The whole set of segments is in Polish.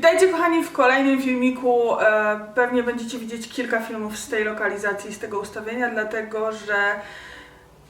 Witajcie kochani w kolejnym filmiku. E, pewnie będziecie widzieć kilka filmów z tej lokalizacji, z tego ustawienia, dlatego że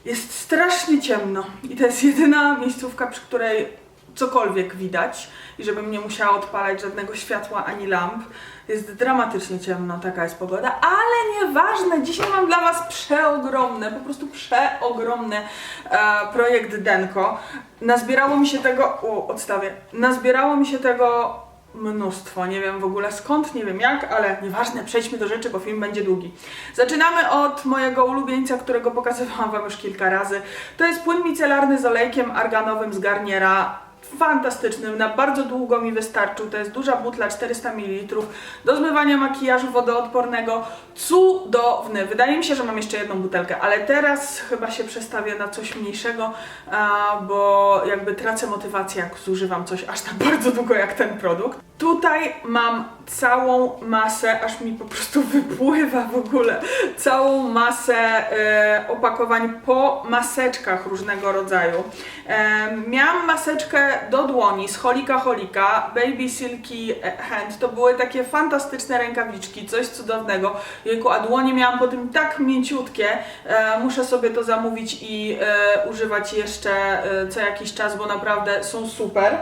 jest strasznie ciemno i to jest jedyna miejscówka, przy której cokolwiek widać i żebym nie musiała odpalać żadnego światła ani lamp. Jest dramatycznie ciemno, taka jest pogoda, ale nieważne, dzisiaj mam dla Was przeogromne, po prostu przeogromny e, projekt Denko. Nazbierało mi się tego, o, odstawię, nazbierało mi się tego mnóstwo, nie wiem w ogóle skąd, nie wiem jak, ale nieważne, przejdźmy do rzeczy, bo film będzie długi. Zaczynamy od mojego ulubieńca, którego pokazywałam Wam już kilka razy. To jest płyn micelarny z olejkiem arganowym z Garniera. Fantastycznym, na bardzo długo mi wystarczył. To jest duża butla 400 ml do zmywania makijażu wodoodpornego. Cudowny. Wydaje mi się, że mam jeszcze jedną butelkę, ale teraz chyba się przestawię na coś mniejszego, bo jakby tracę motywację, jak zużywam coś aż tak bardzo długo jak ten produkt. Tutaj mam całą masę, aż mi po prostu wypływa w ogóle, całą masę e, opakowań po maseczkach różnego rodzaju. E, miałam maseczkę do dłoni z Holika Holika, Baby Silky Hand. To były takie fantastyczne rękawiczki, coś cudownego. Jejku, a dłonie miałam po tym tak mięciutkie. E, muszę sobie to zamówić i e, używać jeszcze e, co jakiś czas, bo naprawdę są super.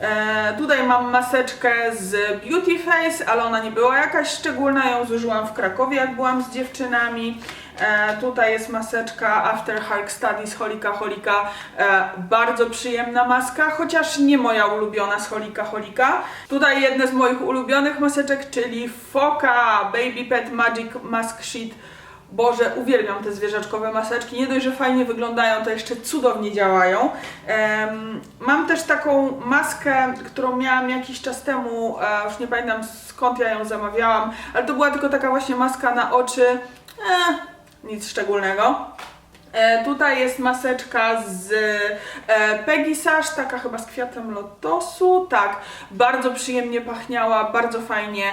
E, tutaj mam maseczkę z Beauty Face, ale ona nie była jakaś szczególna, ją zużyłam w Krakowie, jak byłam z dziewczynami. E, tutaj jest maseczka After Hulk Studies Holika Holika. E, bardzo przyjemna maska, chociaż nie moja ulubiona z Holika Holika. Tutaj jedne z moich ulubionych maseczek, czyli Foka Baby Pet Magic Mask Sheet. Boże, uwielbiam te zwierzaczkowe maseczki. Nie dość, że fajnie wyglądają, to jeszcze cudownie działają. Mam też taką maskę, którą miałam jakiś czas temu, e, już nie pamiętam skąd ja ją zamawiałam, ale to była tylko taka właśnie maska na oczy. E, nic szczególnego. E, tutaj jest maseczka z e, Peggy Sash, taka chyba z kwiatem lotosu, tak, bardzo przyjemnie pachniała, bardzo fajnie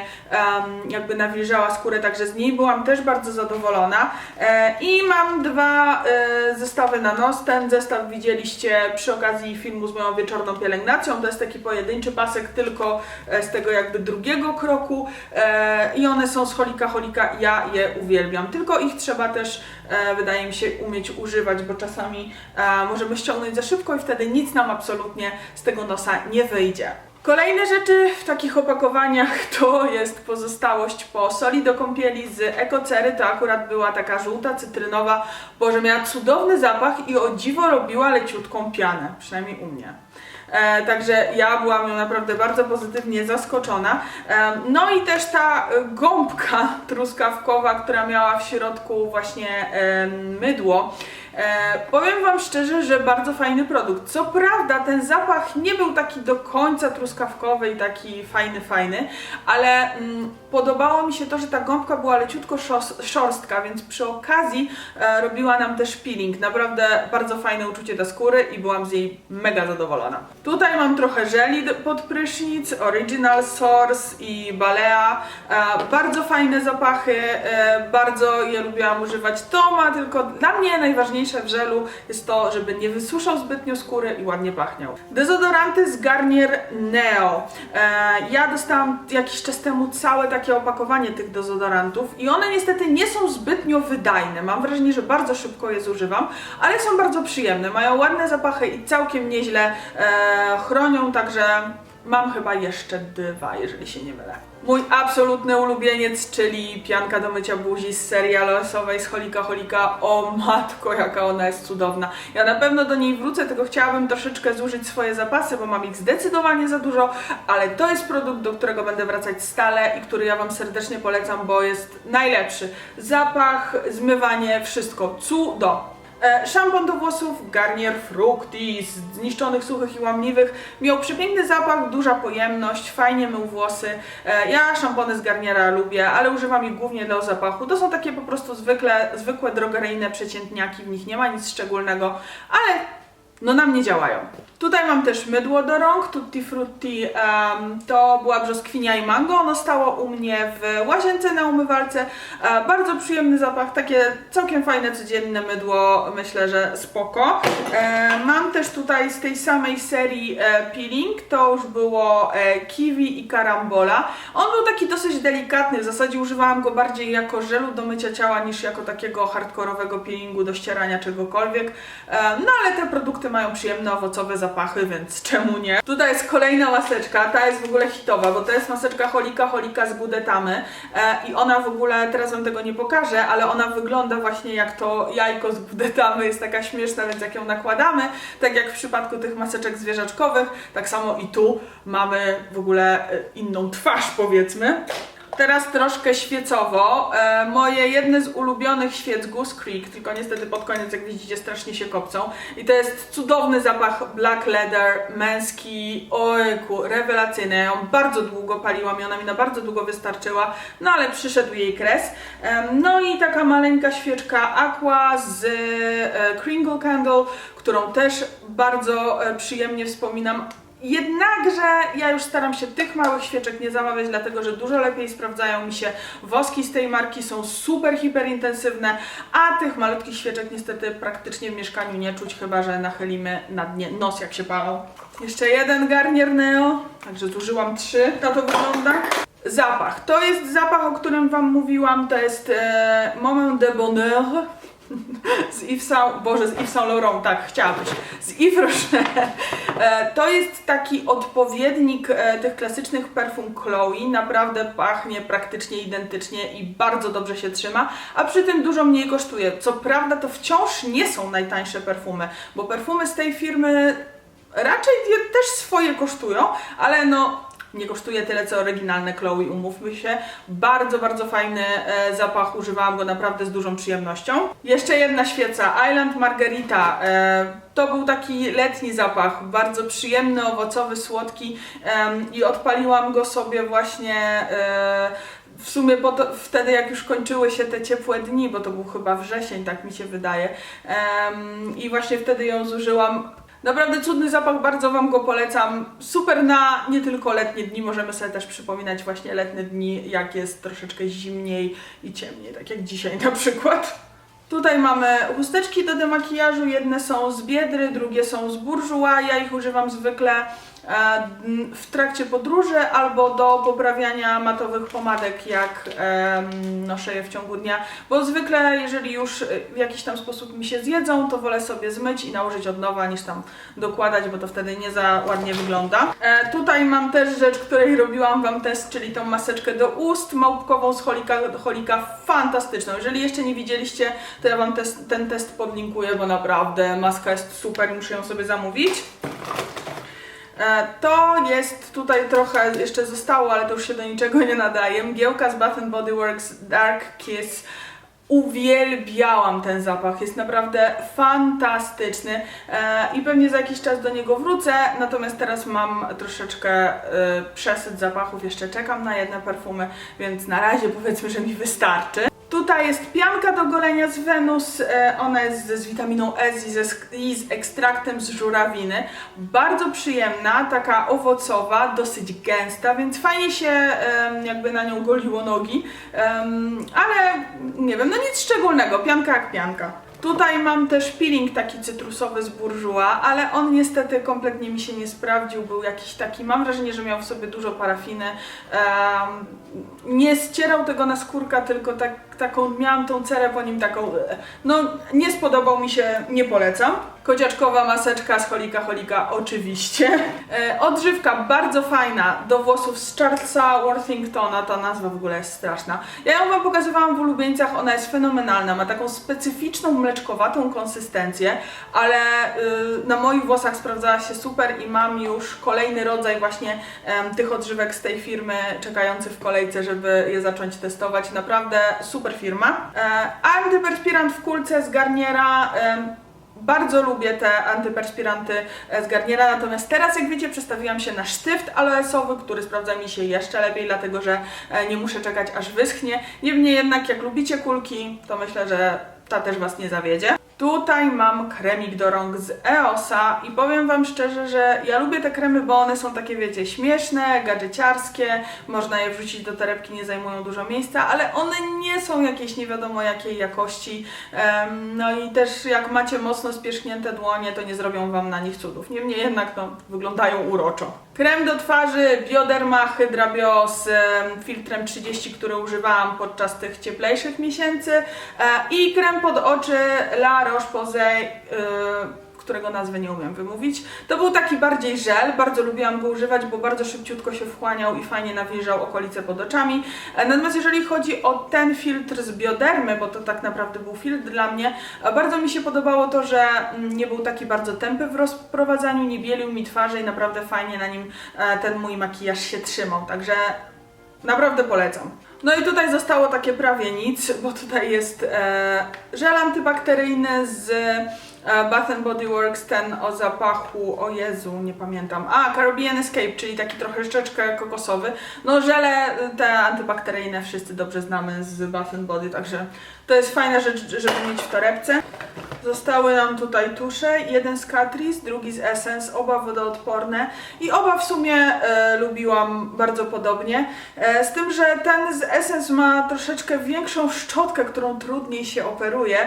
jakby nawilżała skórę, także z niej byłam też bardzo zadowolona. E, I mam dwa e, zestawy na nos, ten zestaw widzieliście przy okazji filmu z moją wieczorną pielęgnacją, to jest taki pojedynczy pasek tylko z tego jakby drugiego kroku i one są z Holika Holika, ja je uwielbiam, tylko ich trzeba też wydaje mi się umieć używać, bo czasami e, możemy ściągnąć za szybko i wtedy nic nam absolutnie z tego nosa nie wyjdzie. Kolejne rzeczy w takich opakowaniach to jest pozostałość po soli do kąpieli z ekocery. To akurat była taka żółta, cytrynowa. Boże, miała cudowny zapach i o dziwo robiła leciutką pianę, przynajmniej u mnie. E, także ja byłam ją naprawdę bardzo pozytywnie zaskoczona. E, no i też ta gąbka truskawkowa, która miała w środku właśnie mydło. E, powiem Wam szczerze, że bardzo fajny produkt. Co prawda ten zapach nie był taki do końca truskawkowy i taki fajny, fajny, ale mm, podobało mi się to, że ta gąbka była leciutko szorstka, więc przy okazji e, robiła nam też peeling. Naprawdę bardzo fajne uczucie do skóry i byłam z jej mega zadowolona. Tutaj mam trochę żeli pod prysznic, Original Source i Balea. E, bardzo fajne zapachy, e, bardzo je lubiłam używać. To ma tylko dla mnie najważniejsze w żelu jest to, żeby nie wysuszał zbytnio skóry i ładnie pachniał. Dezodoranty z Garnier Neo. E, ja dostałam jakiś czas temu całe takie opakowanie tych dezodorantów i one niestety nie są zbytnio wydajne. Mam wrażenie, że bardzo szybko je zużywam, ale są bardzo przyjemne. Mają ładne zapachy i całkiem nieźle e, chronią, także mam chyba jeszcze dwa, jeżeli się nie mylę. Mój absolutny ulubieniec, czyli pianka do mycia buzi z serii losowej z Holika Holika. O matko, jaka ona jest cudowna. Ja na pewno do niej wrócę, tylko chciałabym troszeczkę zużyć swoje zapasy, bo mam ich zdecydowanie za dużo, ale to jest produkt, do którego będę wracać stale i który ja Wam serdecznie polecam, bo jest najlepszy. Zapach, zmywanie, wszystko. Cudo. E, Szampon do włosów Garnier Fructis, zniszczonych, suchych i łamliwych. Miał przepiękny zapach, duża pojemność, fajnie mył włosy. E, Ja szampony z Garniera lubię, ale używam ich głównie do zapachu. To są takie po prostu zwykle, zwykłe drogeryjne przeciętniaki, w nich nie ma nic szczególnego, ale no na mnie działają. Tutaj mam też mydło do rąk, Tutti Frutti, em, to była brzoskwinia i mango, ono stało u mnie w łazience na umywalce, e, bardzo przyjemny zapach, takie całkiem fajne, codzienne mydło, myślę, że spoko. E, mam też tutaj z tej samej serii e, peeling, to już było e, kiwi i karambola. On był taki dosyć delikatny, w zasadzie używałam go bardziej jako żelu do mycia ciała niż jako takiego hardkorowego peelingu do ścierania czegokolwiek. E, no ale te produkty mają przyjemne owocowe zapachy, więc czemu nie? Tutaj jest kolejna maseczka, ta jest w ogóle hitowa, bo to jest maseczka Holika Holika z Budetamy e, i ona w ogóle, teraz wam tego nie pokażę, ale ona wygląda właśnie jak to jajko z Budetamy, jest taka śmieszna, więc jak ją nakładamy, tak jak w przypadku tych maseczek zwierzaczkowych, tak samo i tu mamy w ogóle e, inną twarz powiedzmy. Teraz troszkę świecowo. E, moje jedne z ulubionych świec Goose Creek, tylko niestety pod koniec, jak widzicie, strasznie się kopcą. I to jest cudowny zapach black leather, męski, ojku, rewelacyjny. Ja ją bardzo długo paliłam i ona mi na bardzo długo wystarczyła, no ale przyszedł jej kres. No i taka maleńka świeczka Aqua z e, Kringle Candle, którą też bardzo e, przyjemnie wspominam. Jednakże ja już staram się tych małych świeczek nie zamawiać, dlatego że dużo lepiej sprawdzają mi się woski z tej marki, są super hiperintensywne, a tych malutkich świeczek niestety praktycznie w mieszkaniu nie czuć, chyba że nachylimy na dnie nos jak się palą. Jeszcze jeden garnier Neo, także zużyłam trzy, tak to wygląda. Zapach. To jest zapach, o którym Wam mówiłam, to jest e, Moment de Bonheur z Yves Saint, Boże, z Yves Saint Laurent, tak, chciałabyś, z Yves Rocher. E, To jest taki odpowiednik e, tych klasycznych perfum Chloe, naprawdę pachnie praktycznie identycznie i bardzo dobrze się trzyma, a przy tym dużo mniej kosztuje. Co prawda to wciąż nie są najtańsze perfumy, bo perfumy z tej firmy raczej też swoje kosztują, ale no nie kosztuje tyle co oryginalne Chloe, umówmy się. Bardzo, bardzo fajny e, zapach, używałam go naprawdę z dużą przyjemnością. Jeszcze jedna świeca, Island Margarita. E, to był taki letni zapach, bardzo przyjemny, owocowy, słodki i odpaliłam go sobie właśnie e, w sumie to, wtedy, jak już kończyły się te ciepłe dni, bo to był chyba wrzesień, tak mi się wydaje. Em, I właśnie wtedy ją zużyłam. Naprawdę cudny zapach, bardzo Wam go polecam. Super na nie tylko letnie dni, możemy sobie też przypominać właśnie letnie dni, jak jest troszeczkę zimniej i ciemniej, tak jak dzisiaj na przykład. Tutaj mamy chusteczki do demakijażu, jedne są z Biedry, drugie są z Bourjois. Ja ich używam zwykle w trakcie podróży albo do poprawiania matowych pomadek, jak noszę je w ciągu dnia, bo zwykle jeżeli już e, w jakiś tam sposób mi się zjedzą, to wolę sobie zmyć i nałożyć od nowa niż tam dokładać, bo to wtedy nie za ładnie wygląda. E, tutaj mam też rzecz, której robiłam Wam test, czyli tą maseczkę do ust małpkową z Holika, Holika fantastyczną. Jeżeli jeszcze nie widzieliście, to ja Wam test, ten test podlinkuję, bo naprawdę maska jest super muszę ją sobie zamówić. E, To jest tutaj trochę jeszcze zostało, ale to już się do niczego nie nadaje. Mgiełka z Bath Body Works Dark Kiss. Uwielbiałam ten zapach, jest naprawdę fantastyczny e, i pewnie za jakiś czas do niego wrócę, natomiast teraz mam troszeczkę e, przesyt zapachów, jeszcze czekam na jedne perfumy, więc na razie powiedzmy, że mi wystarczy. Tutaj jest pianka do golenia z Wenus, e, ona jest z, z witaminą E i, ze, i z ekstraktem z żurawiny. Bardzo przyjemna, taka owocowa, dosyć gęsta, więc fajnie się jakby na nią goliło nogi, ale nie wiem, no nic szczególnego, pianka jak pianka. Tutaj mam też peeling taki cytrusowy z Bourjois, ale on niestety kompletnie mi się nie sprawdził, był jakiś taki, mam wrażenie, że miał w sobie dużo parafiny. Em, nie ścierał tego na skórka, tylko tak, taką, miałam tą cerę po nim taką, e, no nie spodobał mi się, nie polecam. Kociaczkowa maseczka z Holika Holika oczywiście. E, odżywka bardzo fajna do włosów z Charlesa Worthingtona, ta nazwa w ogóle jest straszna. Ja ją Wam pokazywałam w ulubieńcach, ona jest fenomenalna, ma taką specyficzną mleczkowatą konsystencję, ale y, na moich włosach sprawdzała się super i mam już kolejny rodzaj właśnie tych odżywek z tej firmy czekający w kolejce, żeby je zacząć testować. Naprawdę super firma. E, antyperspirant w kulce z Garniera. Bardzo lubię te antyperspiranty e, z Garniera, natomiast teraz, jak wiecie, przestawiłam się na sztyft aloesowy, który sprawdza mi się jeszcze lepiej, dlatego że e, nie muszę czekać aż wyschnie. Niemniej jednak, jak lubicie kulki, to myślę, że ta też Was nie zawiedzie. Tutaj mam kremik do rąk z EOSa i powiem Wam szczerze, że ja lubię te kremy, bo one są takie, wiecie, śmieszne, gadżeciarskie, można je wrzucić do torebki, nie zajmują dużo miejsca, ale one nie są jakieś nie wiadomo jakiej jakości. No i też jak macie mocno spierzchnięte dłonie, to nie zrobią Wam na nich cudów. Niemniej jednak no, wyglądają uroczo. Krem do twarzy Bioderma Hydra Bio z em, filtrem 30, który używałam podczas tych cieplejszych miesięcy e, i krem pod oczy La Roche-Posay, y, którego nazwy nie umiem wymówić. To był taki bardziej żel, bardzo lubiłam go używać, bo bardzo szybciutko się wchłaniał i fajnie nawilżał okolice pod oczami. E, Natomiast jeżeli chodzi o ten filtr z Biodermy, bo to tak naprawdę był filtr dla mnie, e, bardzo mi się podobało to, że mm, nie był taki bardzo tępy w rozprowadzaniu, nie bielił mi twarzy i naprawdę fajnie na nim e, ten mój makijaż się trzymał, także naprawdę polecam. No i tutaj zostało takie prawie nic, bo tutaj jest e, żel antybakteryjny z e, Bath Body Works, ten o zapachu, o Jezu, nie pamiętam. A, Caribbean Escape, czyli taki trochę troszeczkę kokosowy. No żele te antybakteryjne wszyscy dobrze znamy z Bath Body, także to jest fajna rzecz, żeby mieć w torebce. Zostały nam tutaj tusze, jeden z Catrice, drugi z Essence, oba wodoodporne i oba w sumie e, lubiłam bardzo podobnie. E, z tym, że ten z Essence ma troszeczkę większą szczotkę, którą trudniej się operuje,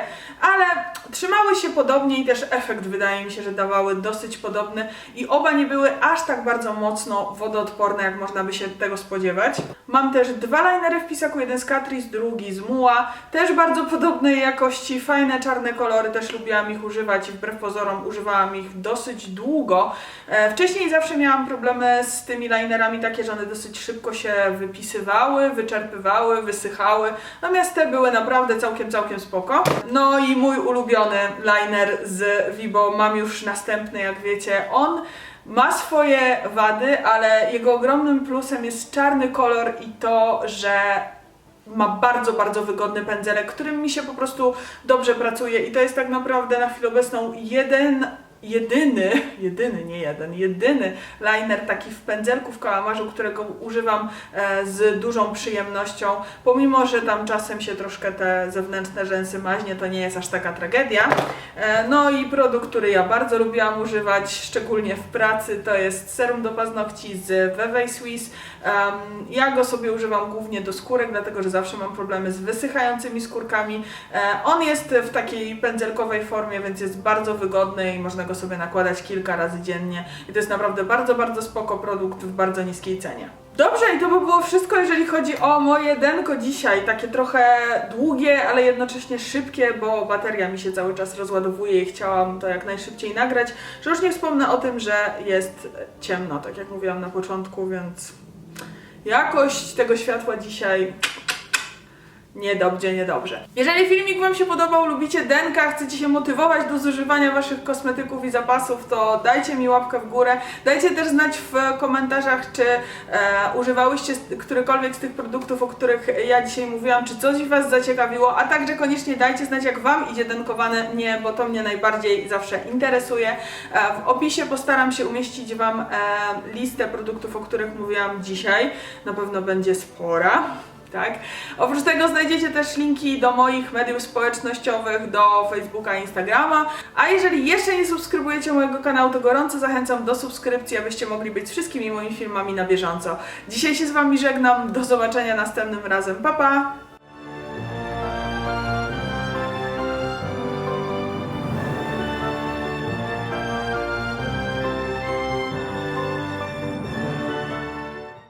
ale trzymały się podobnie i też efekt wydaje mi się, że dawały dosyć podobny i oba nie były aż tak bardzo mocno wodoodporne, jak można by się tego spodziewać. Mam też dwa linery w pisaku, jeden z Catrice, drugi z Mua, też bardzo podobnej jakości, fajne czarne kolory, też lubiłam ich używać i wbrew pozorom używałam ich dosyć długo. E, Wcześniej zawsze miałam problemy z tymi linerami takie, że one dosyć szybko się wypisywały, wyczerpywały, wysychały, natomiast te były naprawdę całkiem, całkiem spoko. No i mój ulubiony liner z Vibo, mam już następny, jak wiecie, on ma swoje wady, ale jego ogromnym plusem jest czarny kolor i to, że ma bardzo, bardzo wygodny pędzelek, którym mi się po prostu dobrze pracuje i to jest tak naprawdę na chwilę obecną jeden, jedyny, jedyny, nie jeden, jedyny liner taki w pędzelku w kałamarzu, którego używam e, z dużą przyjemnością, pomimo, że tam czasem się troszkę te zewnętrzne rzęsy maźnie, to nie jest aż taka tragedia. E, no i produkt, który ja bardzo lubiłam używać, szczególnie w pracy, to jest serum do paznokci z Vevey Swiss. Ja go sobie używam głównie do skórek, dlatego że zawsze mam problemy z wysychającymi skórkami. E, on jest w takiej pędzelkowej formie, więc jest bardzo wygodny i można go sobie nakładać kilka razy dziennie. I to jest naprawdę bardzo, bardzo spoko produkt w bardzo niskiej cenie. Dobrze, i to by było wszystko, jeżeli chodzi o moje denko dzisiaj. Takie trochę długie, ale jednocześnie szybkie, bo bateria mi się cały czas rozładowuje i chciałam to jak najszybciej nagrać. Że już nie wspomnę o tym, że jest ciemno, tak jak mówiłam na początku, więc jakość tego światła dzisiaj Niedobrze, niedobrze. Jeżeli filmik Wam się podobał, lubicie denka, chcecie się motywować do zużywania Waszych kosmetyków i zapasów, to dajcie mi łapkę w górę. Dajcie też znać w komentarzach, czy e, używałyście którykolwiek z tych produktów, o których ja dzisiaj mówiłam, czy coś Was zaciekawiło, a także koniecznie dajcie znać, jak Wam idzie denkowane nie, bo to mnie najbardziej zawsze interesuje. E, w opisie postaram się umieścić Wam e, listę produktów, o których mówiłam dzisiaj. Na pewno będzie spora tak? Oprócz tego znajdziecie też linki do moich mediów społecznościowych, do Facebooka Instagrama. A jeżeli jeszcze nie subskrybujecie mojego kanału, to gorąco zachęcam do subskrypcji, abyście mogli być z wszystkimi moimi filmami na bieżąco. Dzisiaj się z Wami żegnam, do zobaczenia następnym razem, pa pa!